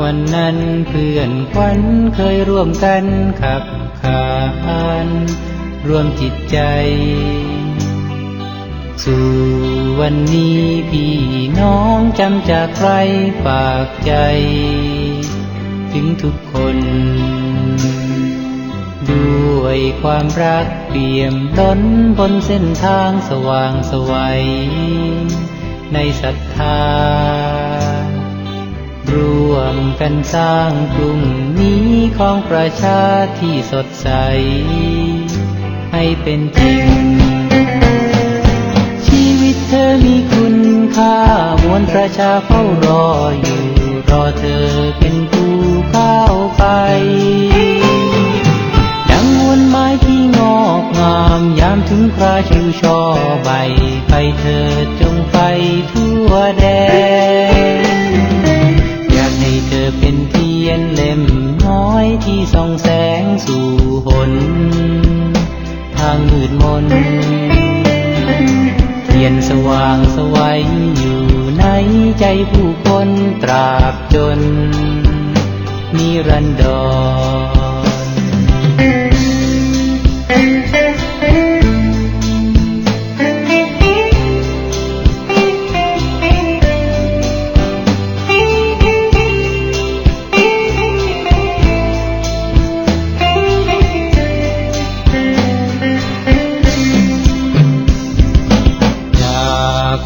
วันนั้นเพื่อนควันเคยร่วมกันขับขานร่วมจิตใจ สู่วันนี้พี่น้องจำจากใครฝากใจ ถึงทุกคน ด้วยความรักเปี่ยมล้นบนเส้นทางสว่างสวัยในศรัทธา วมกันสร้างกรุงนี้ของประชาที่สดใส ให้เป็นจริง ชีวิตเธอมีคุณค่ามวลประชาเฝ้ารออยู่ รอเธอเป็นผู้ก้าวไป ดังมวลไม้ที่งอกงามยามถึงคราชิวช่อใบ ไปเธอจงไปทั่วแดนางมืดมนเทียนสว่างสวัยอยู่ในใจผู้คนตราบจนนิรันดร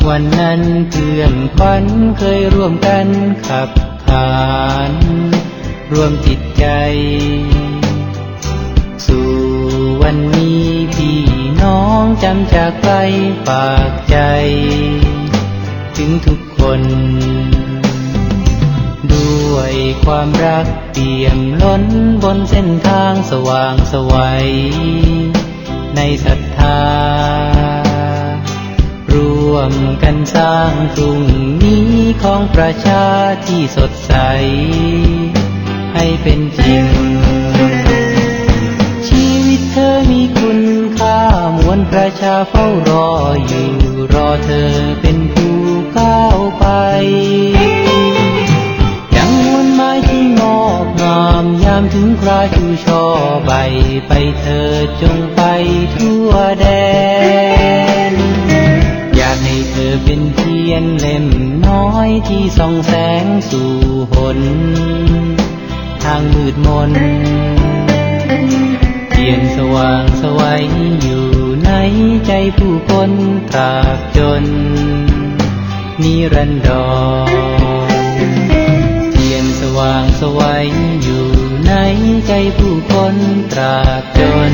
วันนั้นเพื่อนควันเคยร่วมกันขับขานรวมจิตใจ สู่วันนี้พี่น้องจำจากใครฝากใจ ถึงทุกคน ด้วยความรักเปี่ยมล้นบนเส้นทางสว่างไสวัยในศรัทธา ร่วมกันสร้างกรุงนี้ของประชาที่สดใส ให้เป็นจริง ชีวิตเธอมีคุณค่ามวลประชาเฝ้ารออยู่ รอเธอเป็นผู้ก้าวไปยังมวลไม้ที่งอกงามยามถึงคราชูช่อใบไปเธอจงไปทั่วแดน อเป็นเทียนเล่มน้อยที่ส่องแสงสู่หน ทางมืดมน เทียนสว่างสวัยอยู่ในใจผู้คนตราบจน นิรันดรเทียนสว่างสวัยอยู่ในใจผู้คนตราบจน